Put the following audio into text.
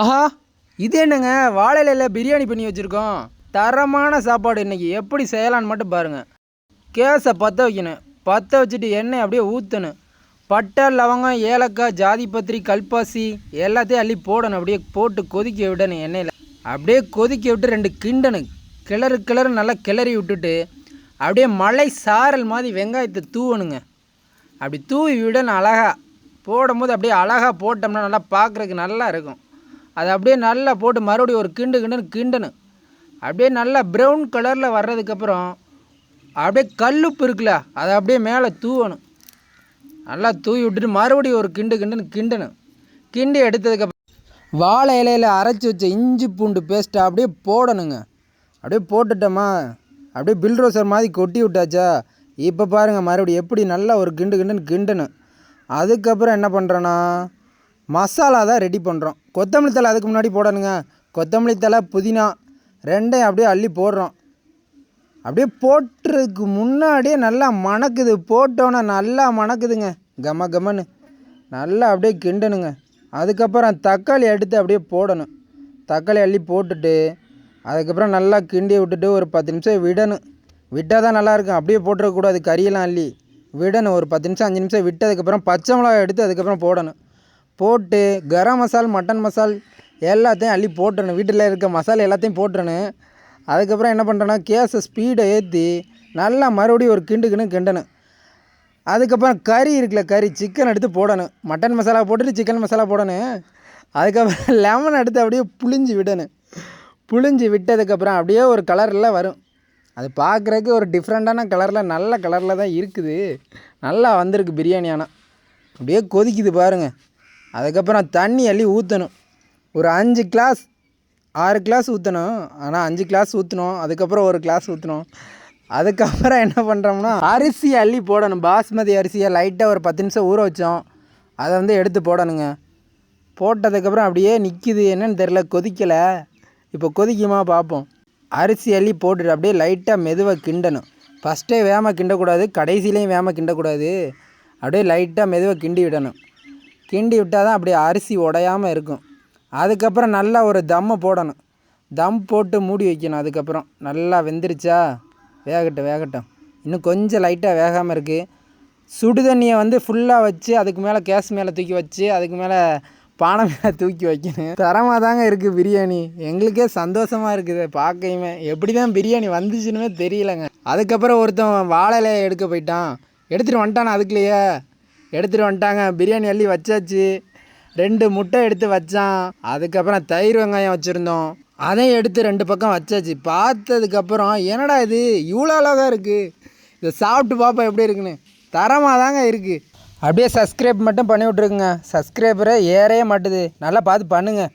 ஆஹா இது என்னங்க? வாழையில பிரியாணி பண்ணி வச்சுருக்கோம். தரமான சாப்பாடு இன்றைக்கி எப்படி செய்யலான்னு மட்டும் பாருங்கள் கேஸை பற்ற வைக்கணும். பற்ற வச்சுட்டு எண்ணெய் அப்படியே ஊற்றணும் பட்டை லவங்கம் ஏலக்காய் ஜாதிபத்திரி கல்பாசி எல்லாத்தையும் அள்ளி போடணும். அப்படியே போட்டு கொதிக்க விடணும் எண்ணெயில். அப்படியே கொதிக்க விட்டு ரெண்டு கிண்டணும். கிளறு கிளறு நல்லா கிளறி விட்டுட்டு அப்படியே மலை சாரல் மாதிரி வெங்காயத்தை தூவணுங்க. அப்படி தூவி விடணும் அழகாக போடும்போது அப்படியே அழகா போட்டோம்னா நல்லா பார்க்குறதுக்கு நல்லா இருக்கும். அதை அப்படியே நல்லா போட்டு மறுபடியும் ஒரு கிண்டு கிண்டுன்னு கிண்டணும் அப்படியே நல்லா ப்ரௌன் கலரில் வர்றதுக்கப்புறம் அப்படியே கல்லுப்பு இருக்குல்ல அதை அப்படியே மேலே தூவணும். நல்லா தூவி விட்டுட்டு மறுபடியும் ஒரு கிண்டு கிண்டுன்னு கிண்டணும் கிண்டி எடுத்ததுக்கப்புறம் வாழை இலையில் அரைச்சி வச்ச இஞ்சி பூண்டு பேஸ்ட்டை அப்படியே போடணுங்க. அப்படியே போட்டுட்டோமா அப்படியே பில் ரோசர் மாதிரி கொட்டி விட்டாச்சா இப்போ பாருங்கள் மறுபடியும் எப்படி நல்லா ஒரு கிண்டு கிண்டுன்னு கிண்டணும் அதுக்கப்புறம் என்ன பண்ணுறேன்னா மசாலா தான் ரெடி பண்ணுறோம் கொத்தமல்லி தழை அதுக்கு முன்னாடி போடணுங்க. கொத்தமல்லி தழை புதினா ரெண்டையும் அப்படியே அள்ளி போடுறோம். அப்படியே போட்டுறதுக்கு முன்னாடியே நல்லா மணக்குது. போட்டோன்னே நல்லா மணக்குதுங்க. கம கமன்னு. நல்லா அப்படியே கிண்டணுங்க. அதுக்கப்புறம் தக்காளி எடுத்து அப்படியே போடணும். தக்காளி அள்ளி போட்டுட்டு அதுக்கப்புறம் நல்லா கிண்டி விட்டுட்டு ஒரு பத்து நிமிஷம் விடணும். விட்டால் தான் நல்லாயிருக்கும் அப்படியே போட்டுறக்கூடாது. கறியெல்லாம் அள்ளி விடணும். ஒரு பத்து நிமிஷம் அஞ்சு நிமிஷம் விட்டதுக்கப்புறம் பச்சை மிளகா எடுத்து அதுக்கப்புறம் போடணும். போட்டு கரம் மசால் மட்டன் மசால் எல்லாத்தையும் அள்ளி போட்டுறணும். வீட்டில் இருக்க மசாலா எல்லாத்தையும் போட்டுறணும். அதுக்கப்புறம் என்ன பண்ணுறேன்னா கேஸை ஸ்பீடை ஏற்றி நல்லா மறுபடியும் ஒரு கிண்டு கிண்டணும். அதுக்கப்புறம் கறி இருக்குல்ல கறி சிக்கன் எடுத்து போடணும். மட்டன் மசாலா போட்டுட்டு சிக்கன் மசாலா போடணும். அதுக்கப்புறம் லெமன் எடுத்து அப்படியே புளிஞ்சு விடணும். புளிஞ்சு விட்டதுக்கப்புறம் அப்படியே ஒரு கலரில் வரும். அது பார்க்குறதுக்கு ஒரு டிஃப்ரெண்ட்டான கலரில் நல்ல கலரில் தான் இருக்குது. நல்லா வந்திருக்கு பிரியாணி ஆனால் அப்படியே கொதிக்குது பாருங்கள் அதுக்கப்புறம் தண்ணி அள்ளி ஊற்றணும் ஒரு அஞ்சு கிளாஸ் ஆறு கிளாஸ் ஊற்றணும் ஆனால் அஞ்சு கிளாஸ் ஊற்றணும் அதுக்கப்புறம் ஒரு கிளாஸ் ஊற்றணும் அதுக்கப்புறம் என்ன பண்ணுறோம்னா அரிசி அள்ளி போடணும். பாஸ்மதி அரிசியை லைட்டாக ஒரு பத்து நிமிஷம் ஊற வச்சோம். அதை வந்து எடுத்து போடணுங்க. போட்டதுக்கப்புறம் அப்படியே நிற்கிது என்னன்னு தெரில கொதிக்கலை. இப்போ கொதிக்குமா பார்ப்போம். அரிசி அள்ளி போட்டுட்டு அப்படியே லைட்டாக மெதுவாக கிண்டணும். ஃபஸ்ட்டே வேகமாக கிண்டக்கூடாது. கடைசியிலையும் வேகமாக கிண்டக்கூடாது. அப்படியே லைட்டாக மெதுவாக கிண்டி விடணும். கிண்டி விட்டால் தான் அப்படியே அரிசி உடையாமல் இருக்கும். அதுக்கப்புறம் நல்லா ஒரு தம்மை போடணும். தம் போட்டு மூடி வைக்கணும் அதுக்கப்புறம். நல்லா வெந்துருச்சா? வேகட்டும் வேகட்டும். இன்னும் கொஞ்சம் லைட்டாக வேகாமல் இருக்குது சுடு தண்ணியை வந்து ஃபுல்லாக வச்சு அதுக்கு மேலே கேஸ் மேலே தூக்கி வச்சு அதுக்கு மேலே பானை மேலே தூக்கி வைக்கணும். தரமாக தாங்க இருக்குது பிரியாணி. எங்களுக்கே சந்தோஷமாக இருக்குது பார்க்கையுமே. எப்படி தான் பிரியாணி வந்துச்சுன்னு தெரியலங்க. அதுக்கப்புறம் ஒருத்தன் வாழை இலையை எடுக்க போயிட்டான். எடுத்துகிட்டு வந்துட்டான் அதுக்குள்ளேயே? எடுத்துகிட்டு வந்துட்டாங்க. பிரியாணி அள்ளி வச்சாச்சு. ரெண்டு முட்டை எடுத்து வச்சான். அதுக்கப்புறம் தயிர் வெங்காயம் வச்சுருந்தோம். அதையும் எடுத்து ரெண்டு பக்கம் வச்சாச்சு. பார்த்ததுக்கப்புறம் என்னடா இது? இவ்வளோ அழகாக இருக்குது இதை சாப்பிட்டு பார்ப்போம் எப்படி இருக்குன்னு. தரமாக தாங்க இருக்குது அப்படியே சப்ஸ்கிரைப் மட்டும் பண்ணி விட்ருக்குங்க சப்ஸ்கிரைபரை ஏறவே மாட்டுது. நல்லா பார்த்து பண்ணுங்கள்